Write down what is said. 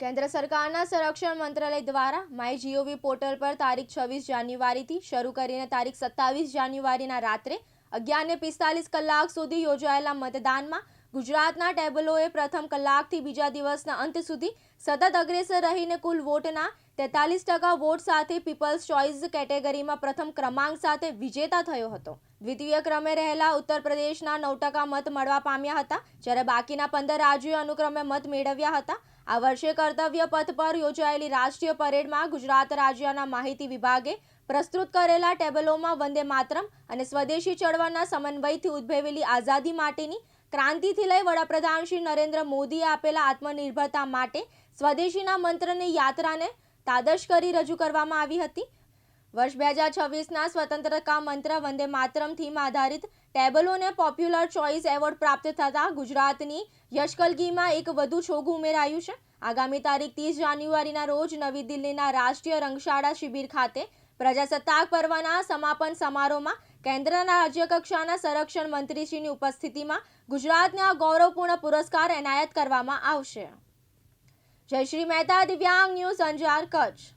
કેન્દ્ર સરકારના સંરક્ષણ મંત્રાલય દ્વારા માય જીઓવી પોર્ટલ પર તારીખ છવ્વીસ જાન્યુઆરીથી શરૂ કરીને તારીખ સત્તાવીસ જાન્યુઆરીના રાત્રે અગિયારને પિસ્તાલીસ કલાક સુધી યોજાયેલા મતદાનમાં ગુજરાતના ટેબલોએ પ્રથમ કલાકથી બીજા દિવસના અંત સુધી સતત અગ્રેસર રહીને કુલ વોટના તેતાલીસ ટકા વોટ સાથે પીપલ્સ ચોઇસ કેટેગરીમાં પ્રથમ ક્રમાંક સાથે વિજેતા થયો હતો. દ્વિતીય ક્રમે રહેલા ઉત્તર પ્રદેશના નવ ટકા મત મળવા પામ્યા હતા, જ્યારે બાકીના પંદર રાજ્યોએ અનુક્રમે મત મેળવ્યા હતા. આ વર્ષે કર્તવ્ય પથ પર યોજાયેલી રાષ્ટ્રીય પરેડમાં ગુજરાત રાજ્યના માહિતી વિભાગે પ્રસ્તુત કરેલા ટેબલોમાં વંદે માતરમ અને સ્વદેશી ચળવળના સમન્વયથી ઉદ્ભવેલી આઝાદી માટેની ક્રાંતિથી લઈ વડાપ્રધાન શ્રી નરેન્દ્ર મોદીએ આપેલા આત્મનિર્ભરતા માટે સ્વદેશીના મંત્રની યાત્રાને તાદશ કરી રજૂ કરવામાં આવી હતી. વર્ષ બે હજાર છવ્વીસના સ્વતંત્રતા મંત્ર વંદે માતરમ થીમ આધારિત ટેબલોને પોપ્યુલર ચોઇસ એવોર્ડ પ્રાપ્ત થતાં ગુજરાતની યશકલગીમાં એક વધુ છોગું ઉમેરાયું છે. આગામી તારીખ ત્રીસ જાન્યુઆરીના રોજ નવી દિલ્હીના રાષ્ટ્રીય રંગશાળા શિબિર ખાતે પ્રજાસત્તાક પર્વના સમાપન સમારોહમાં કેન્દ્રના રાજ્યકક્ષાના સંરક્ષણ મંત્રીશ્રીની ઉપસ્થિતિમાં ગુજરાતને આ ગૌરવપૂર્ણ પુરસ્કાર એનાયત કરવામાં આવશે. જયશ્રી મહેતા, દિવ્યાંગ ન્યૂઝ અંજાર, કચ્છ.